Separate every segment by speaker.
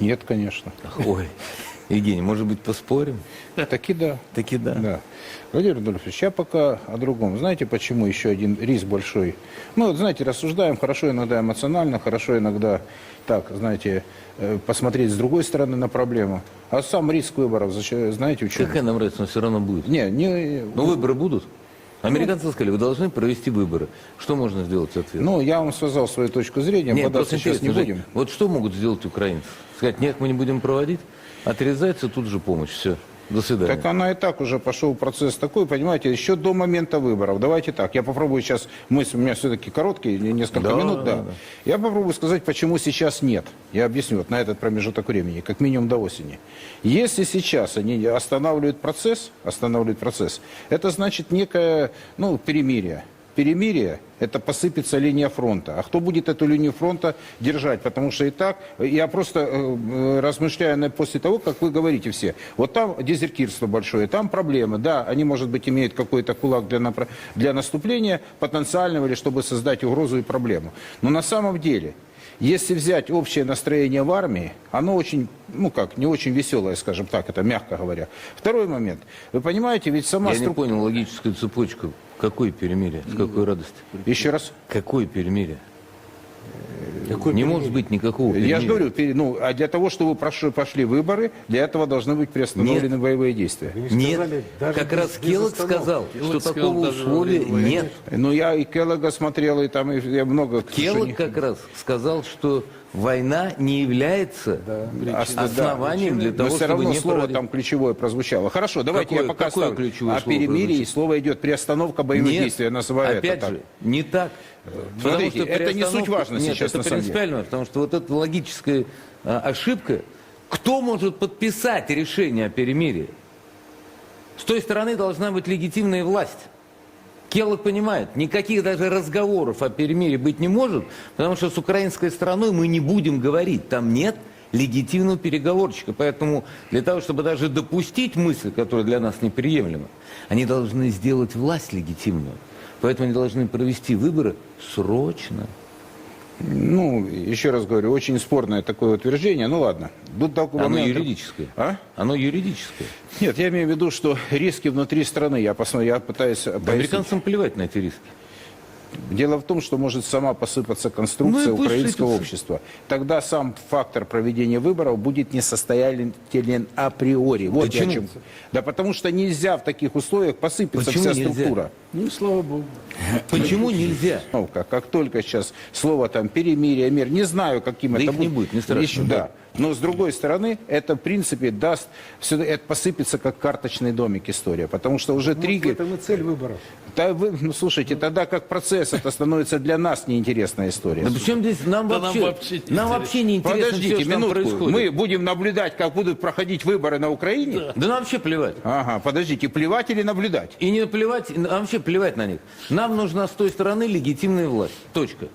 Speaker 1: Нет, конечно.
Speaker 2: Ой, Евгений, может быть, поспорим?
Speaker 1: Таки да.
Speaker 2: Таки да.
Speaker 1: Да. Владимир Рудольфович, я пока о другом. Знаете, почему еще один риск большой? Мы вот, знаете, рассуждаем хорошо иногда эмоционально, хорошо иногда так, знаете, э, посмотреть с другой стороны на проблему. А сам риск выборов, зачем- знаете, в чем?
Speaker 2: Какая нам разница, но все равно будет.
Speaker 1: Не, не,
Speaker 2: Но выборы будут. Американцы сказали, вы должны провести выборы. Что можно сделать в ответ?
Speaker 1: ну, я вам сказал свою точку зрения,
Speaker 2: Нет,
Speaker 1: бодаться
Speaker 2: просто
Speaker 1: сейчас не
Speaker 2: интересно, Жень,
Speaker 1: будем.
Speaker 2: вот что могут сделать украинцы? Сказать, нет, мы не будем проводить, отрезается тут же помощь, все, До свидания.
Speaker 1: Так она и так уже пошел процесс такой, понимаете, еще до момента выборов. Давайте так, я попробую сейчас, мысль у меня все-таки короткие, не- несколько
Speaker 2: Да,
Speaker 1: минут, да.
Speaker 2: да, да.
Speaker 1: Я попробую сказать, почему сейчас нет. Я объясню вот на этот промежуток времени, как минимум до осени. Если сейчас они останавливают процесс, останавливают процесс, это значит некое, ну, перемирие. Перемирие – это посыпется линия фронта. А кто будет эту линию фронта держать? Потому что и так, я просто э, э, размышляю на- после того, как вы говорите все. Вот там дезертирство большое, там проблемы. Да, они, может быть, имеют какой-то кулак для, напра- для наступления потенциального или чтобы создать угрозу и проблему. Но на самом деле, если взять общее настроение в армии, оно очень, ну как, не очень веселое, скажем так, это мягко говоря. Второй момент. Вы понимаете, ведь сама
Speaker 2: Я не понял логическую цепочку. Какой перемирие? С какой радости?
Speaker 1: Еще раз.
Speaker 2: Какой перемирие?
Speaker 3: Какое
Speaker 2: не
Speaker 3: перемирие?
Speaker 2: может быть никакого перемирия.
Speaker 1: Я же говорю, пере- ну, а для того, чтобы прошли, пошли выборы, для этого должны быть приостановлены
Speaker 2: Нет.
Speaker 1: боевые действия.
Speaker 3: Вы не
Speaker 2: Нет,
Speaker 3: сказали, даже
Speaker 2: как
Speaker 3: без-
Speaker 2: раз
Speaker 3: без
Speaker 2: Келлог
Speaker 3: остановки.
Speaker 2: сказал,
Speaker 4: Келлог
Speaker 2: что
Speaker 4: сказал,
Speaker 2: такого
Speaker 4: даже во
Speaker 2: условия
Speaker 4: время войны.
Speaker 2: нет.
Speaker 1: Ну, я и Келлога смотрел, и там и я много...
Speaker 2: Келлог как раз сказал, что война не является
Speaker 1: Ос-
Speaker 2: основанием для
Speaker 1: Но
Speaker 2: того,
Speaker 1: все
Speaker 2: чтобы
Speaker 1: равно
Speaker 2: не
Speaker 1: слово
Speaker 2: проводить.
Speaker 1: там ключевое прозвучало. Хорошо, давайте
Speaker 2: Какое-
Speaker 1: я пока
Speaker 2: какое
Speaker 1: оставлю.
Speaker 2: ключевое
Speaker 1: О перемирии
Speaker 2: прозвучало?
Speaker 1: слово идет приостановка боевых
Speaker 2: Нет,
Speaker 1: действий. Я называю
Speaker 2: опять
Speaker 1: это
Speaker 2: же,
Speaker 1: так.
Speaker 2: не так.
Speaker 1: Смотрите,
Speaker 2: Потому что
Speaker 1: это не суть важно
Speaker 2: Нет,
Speaker 1: сейчас
Speaker 2: это
Speaker 1: на самом деле.
Speaker 2: принципиально, потому что вот эта логическая а, ошибка, кто может подписать решение о перемирии? С той стороны должна быть легитимная власть. Келлог понимает, никаких даже разговоров о перемирии быть не может, потому что с украинской стороной мы не будем говорить, там нет легитимного переговорщика. Поэтому для того, чтобы даже допустить мысль, которая для нас неприемлема, они должны сделать власть легитимную. Поэтому они должны провести выборы срочно.
Speaker 1: Ну, еще раз говорю, очень спорное такое утверждение. Ну ладно. Тут такой
Speaker 2: Оно
Speaker 1: момент-
Speaker 2: юридическое.
Speaker 1: А?
Speaker 2: Оно юридическое.
Speaker 1: Нет, я имею в виду, что риски внутри страны. Я, посмотрю, я пытаюсь
Speaker 2: Да
Speaker 1: пояснить.
Speaker 2: американцам плевать на эти риски.
Speaker 1: Дело в том, что может сама посыпаться конструкция
Speaker 2: Ну
Speaker 1: украинского
Speaker 2: сыпется.
Speaker 1: общества. Тогда сам фактор проведения выборов будет несостоятелен априори. Вот я о
Speaker 2: Почему?
Speaker 1: чем. Да потому что нельзя в таких условиях посыпется
Speaker 2: Почему
Speaker 1: вся
Speaker 2: нельзя?
Speaker 1: структура.
Speaker 3: Ну, слава богу.
Speaker 2: Почему нельзя?
Speaker 1: Ну, как, как только сейчас слово там перемирие, мир, не знаю, каким
Speaker 2: Да
Speaker 1: это
Speaker 2: их не будет, не страшно.
Speaker 1: Еще- да. Но с другой стороны, это в принципе даст, все, это посыпется как карточный домик история, потому что уже
Speaker 3: в
Speaker 1: триггер.
Speaker 3: этом и цель выборов.
Speaker 1: Да вы, ну слушайте, тогда как процесс это становится для нас неинтересная история.
Speaker 2: Да причем здесь нам
Speaker 4: Да нам
Speaker 2: вообще,
Speaker 4: вообще не
Speaker 2: нам вообще не интересно
Speaker 1: Подождите
Speaker 2: все, что
Speaker 1: минутку.
Speaker 2: происходит.
Speaker 1: Мы будем наблюдать, как будут проходить выборы на Украине?
Speaker 2: Да нам вообще плевать.
Speaker 1: Ага, подождите, плевать или наблюдать?
Speaker 2: И не плевать, и вообще плевать на них. Нам нужна с той стороны легитимная власть. Точка.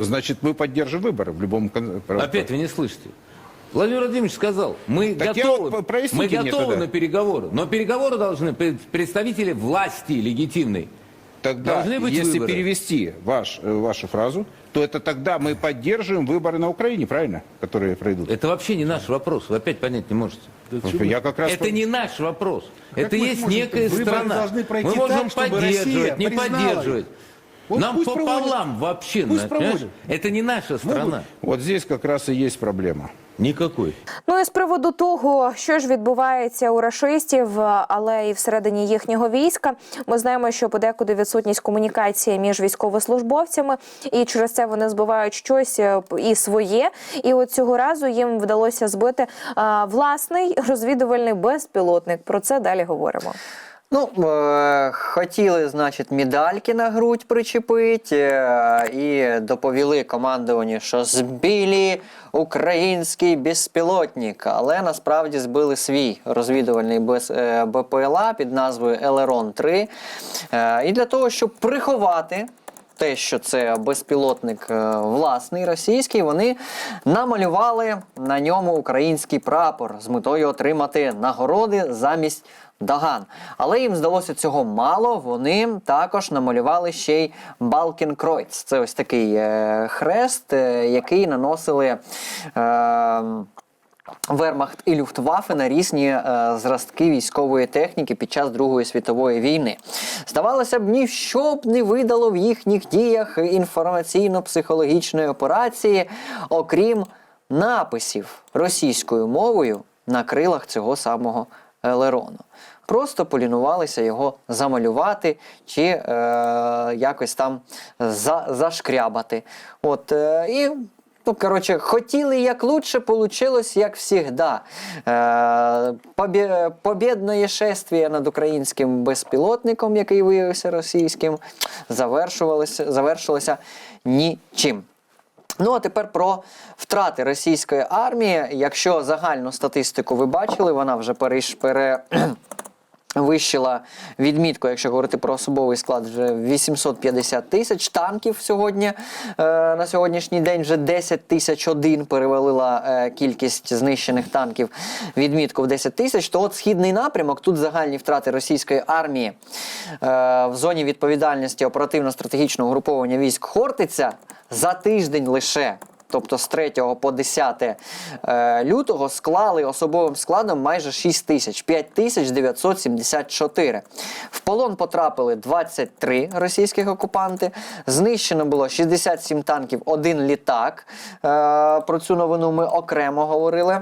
Speaker 1: Значит, мы поддержим выборы в любом...
Speaker 2: Опять вы не слышите. Владимир Владимирович сказал, мы
Speaker 1: Так
Speaker 2: готовы, мы готовы на переговоры, но переговоры должны пред- представители власти легитимной.
Speaker 1: Тогда,
Speaker 2: Должны быть
Speaker 1: если
Speaker 2: выборы.
Speaker 1: перевести ваш, э, вашу фразу, то это тогда мы поддерживаем выборы на Украине, правильно? Которые пройдут.
Speaker 2: Это вообще не наш вопрос, вы опять понять не можете.
Speaker 1: Я как раз...
Speaker 2: Это не наш вопрос.
Speaker 3: как
Speaker 2: это есть
Speaker 3: можем-
Speaker 2: некая
Speaker 3: выборы
Speaker 2: страна.
Speaker 3: должны пройти
Speaker 2: Мы можем
Speaker 3: так,
Speaker 2: поддерживать,
Speaker 3: Россия
Speaker 2: не
Speaker 3: признала
Speaker 2: поддерживать.
Speaker 3: Вот
Speaker 2: Нам пополам
Speaker 3: проводят.
Speaker 2: вообще.
Speaker 3: Пусть?
Speaker 2: Это не наша страна.
Speaker 1: Вот здесь как раз и есть проблема.
Speaker 2: Никакой.
Speaker 5: Ну і з приводу того, що ж відбувається у рашистів, але і всередині їхнього війська, ми знаємо, що подекуди відсутність комунікації між військовослужбовцями, і через це вони збивають щось е, і своє. І от цього разу їм вдалося збити а, власний розвідувальний безпілотник. Про це далі говоримо.
Speaker 6: Ну, е, хотіли, значить, медальки на грудь причепити е, і доповіли командуванню, що збили український безпілотник, але насправді збили свій розвідувальний без, е, БПЛА під назвою Елерон 3. Е, і для того, щоб приховати. Те, що це безпілотник е, власний російський, вони намалювали на ньому український прапор з метою отримати нагороди замість Даган. Але їм здалося цього мало. Вони також намалювали ще й Балкенкройц. Це ось такий е, хрест, е, який наносили. Е, Вермахт і Люфтваффе на різні е, зразки військової техніки під час Другої світової війни. Здавалося б, ніщо б не видало в їхніх діях інформаційно-психологічної операції, окрім написів російською мовою на крилах цього самого елерону. Просто полінувалися його замалювати чи е, якось там за, зашкрябати. От, е, і Ну, коротше, хотіли як лучше, получилось як всегда. Е. Побєдне шествие над українським безпілотником, який виявився російським, завершувалося, завершилося нічим. Ну а тепер про втрати російської армії. Якщо загальну статистику ви бачили, вона вже перейш... пере... Вищила відмітку, якщо говорити про особовий склад, вже 850 тисяч танків сьогодні. Е, на сьогоднішній день вже 10 тисяч один перевалила е, кількість знищених танків відмітку в 10 тисяч. То от східний напрямок, тут загальні втрати російської армії е, в зоні відповідальності оперативно-стратегічного угруповання військ Хортиця за тиждень лише тобто з 3 по 10 е, лютого, склали особовим складом майже 6 тисяч, 5 тисяч 974. В полон потрапили 23 російських окупанти. Знищено було 67 танків, один літак. Е, Про цю новину ми окремо говорили.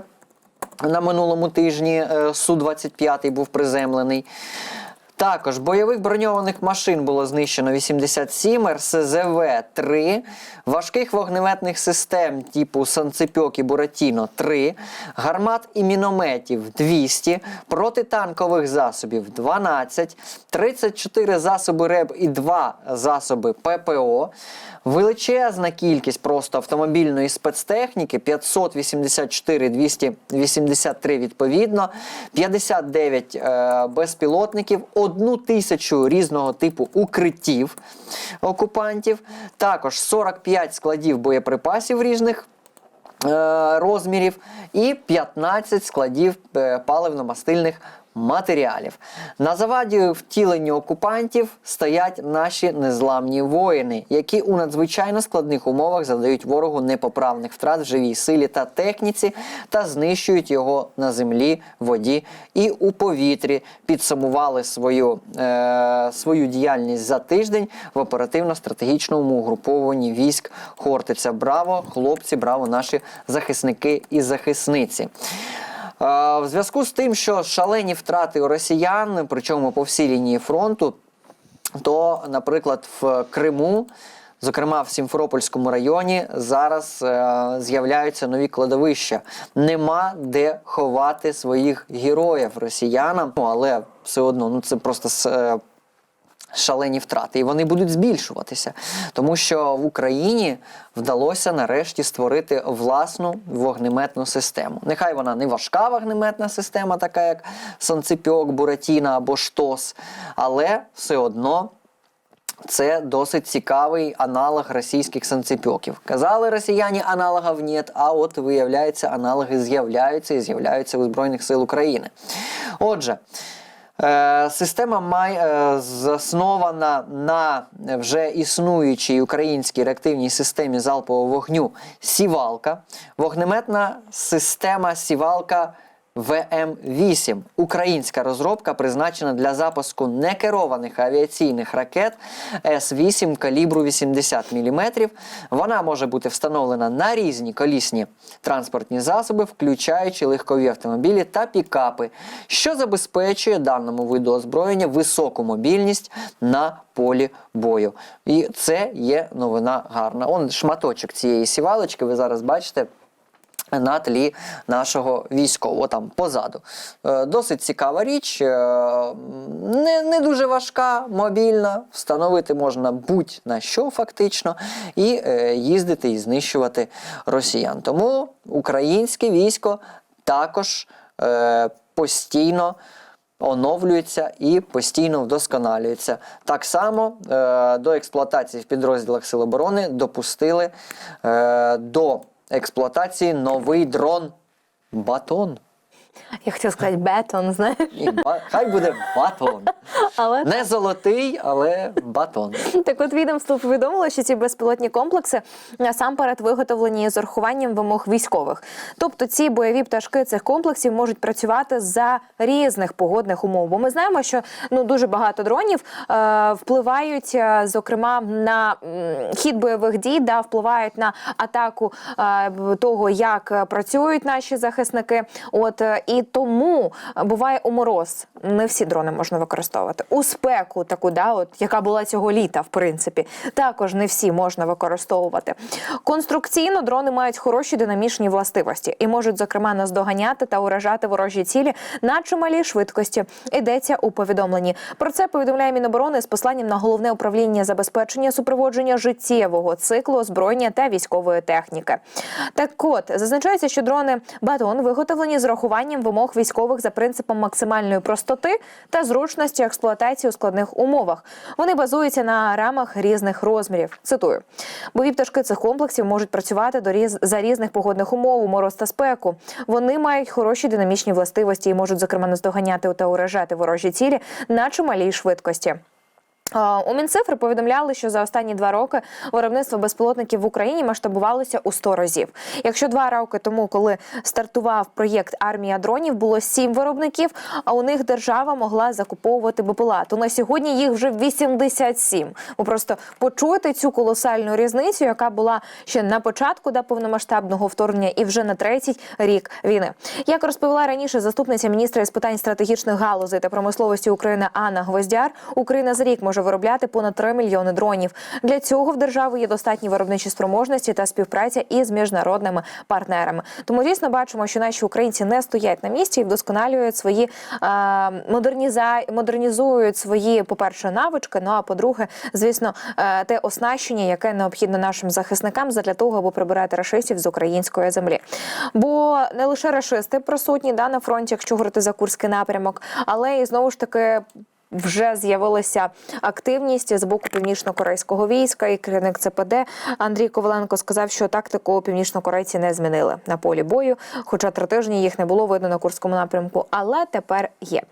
Speaker 6: На минулому тижні е, Су-25 був приземлений. Також бойових броньованих машин було знищено 87, РСЗВ-3, важких вогнеметних систем типу Санцепьок і Буратіно 3, гармат і мінометів 200, протитанкових засобів 12, 34 засоби РЕБ і 2 засоби ППО, величезна кількість просто автомобільної спецтехніки 584, 283 відповідно, 59 е, безпілотників, одну тисячу різного типу укриттів окупантів, також 45 складів боєприпасів різних е, розмірів і 15 складів е, паливно-мастильних матеріалів. На заваді втіленню окупантів стоять наші незламні воїни, які у надзвичайно складних умовах завдають ворогу непоправних втрат в живій силі та техніці та знищують його на землі, воді і у повітрі. Підсумували свою, е, свою діяльність за тиждень в оперативно-стратегічному угрупованні військ Хортиця. Браво, хлопці, браво, наші захисники і захисниці. В зв'язку з тим, що шалені втрати у росіян, причому по всій лінії фронту, то, наприклад, в Криму, зокрема в Сімферопольському районі, зараз е, з'являються нові кладовища. Нема де ховати своїх героїв росіянам, Ну, але все одно ну це просто е, шалені втрати, і вони будуть збільшуватися, тому що в Україні вдалося нарешті створити власну вогнеметну систему. Нехай вона не важка вогнеметна система, така як Санцепьок, Буратіна або Штос, але все одно. Це досить цікавий аналог російських санцепьоків. Казали росіяни, аналогів нет, а от виявляється, аналоги з'являються і з'являються у Збройних сил України. Отже, Система має е, заснована на вже існуючій українській реактивній системі залпового вогню Сівалка. Вогнеметна система Сівалка ВМ-8. Українська розробка призначена для запуску некерованих авіаційних ракет С-8 калібру 80 мм. Вона може бути встановлена на різні колісні транспортні засоби, включаючи легкові автомобілі та пікапи, що забезпечує даному виду озброєння високу мобільність на полі бою. І це є новина гарна. Он шматочок цієї сівалочки, ви зараз бачите на тлі нашого військового там позаду. Е, Досить цікава річ, е, не, не дуже важка, мобільна. Встановити можна будь-на що фактично, і е, їздити і знищувати росіян. Тому українське військо також постійно. Оновлюється і постійно вдосконалюється. Так само е, до експлуатації в підрозділах Сил оборони допустили е, до експлуатації новий дрон Батон.
Speaker 5: Я хотіла сказати бетон, знаєш,
Speaker 6: І ба- хай буде батон.
Speaker 5: але
Speaker 6: Не золотий, але батон.
Speaker 5: Так от відомство повідомило, що ці безпілотні комплекси насамперед виготовлені з урахуванням вимог військових. Тобто ці бойові пташки цих комплексів можуть працювати за різних погодних умов. Бо ми знаємо, що ну дуже багато дронів е, впливають, е, зокрема, на м, хід бойових дій, да, впливають на атаку е, того, як е, працюють наші захисники. От е, і тому е, буває у мороз. Не всі дрони можна використовувати. У спеку, таку, да, от яка була цього літа, в принципі, також не всі можна використовувати. Конструкційно дрони мають хороші динамічні властивості і можуть, зокрема, наздоганяти та уражати ворожі цілі на чималій швидкості. Йдеться у повідомленні. Про це повідомляє Міноборони з посланням на головне управління забезпечення супроводження життєвого циклу озброєння та військової техніки. Так от зазначається, що дрони батон виготовлені з урахуванням вимог військових за принципом максимальної простоти та зручності експлуатації у складних умовах. Вони базуються на рамах різних розмірів. Цитую: бойові пташки цих комплексів можуть працювати до різ... за різних погодних умов, мороз та спеку. Вони мають хороші динамічні властивості і можуть, зокрема, наздоганяти та уражати ворожі цілі на чималій швидкості. У Мінцифри повідомляли, що за останні два роки виробництво безпілотників в Україні масштабувалося у 100 разів. Якщо два роки тому, коли стартував проєкт Армія дронів, було сім виробників, а у них держава могла закуповувати БПЛА, то на сьогодні їх вже 87. Ви просто почуєте цю колосальну різницю, яка була ще на початку да, повномасштабного вторгнення, і вже на третій рік війни. Як розповіла раніше заступниця міністра із питань стратегічних галузей та промисловості України Анна Гвоздяр, Україна за рік може виробляти понад 3 мільйони дронів. Для цього в держави є достатні виробничі спроможності та співпраця із міжнародними партнерами. Тому дійсно бачимо, що наші українці не стоять на місці і вдосконалюють свої е, модерніза... модернізують свої, по-перше, навички. Ну а по-друге, звісно, е, те оснащення, яке необхідно нашим захисникам для того, аби прибирати рашистів з української землі. Бо не лише рашисти присутні да, на фронті, якщо говорити за курський напрямок, але і знову ж таки. Вже з'явилася активність з боку північно-корейського війська, і керівник ЦПД Андрій Коваленко сказав, що тактику північно-корейці не змінили на полі бою. Хоча три тижні їх не було видно на курському напрямку, але тепер є.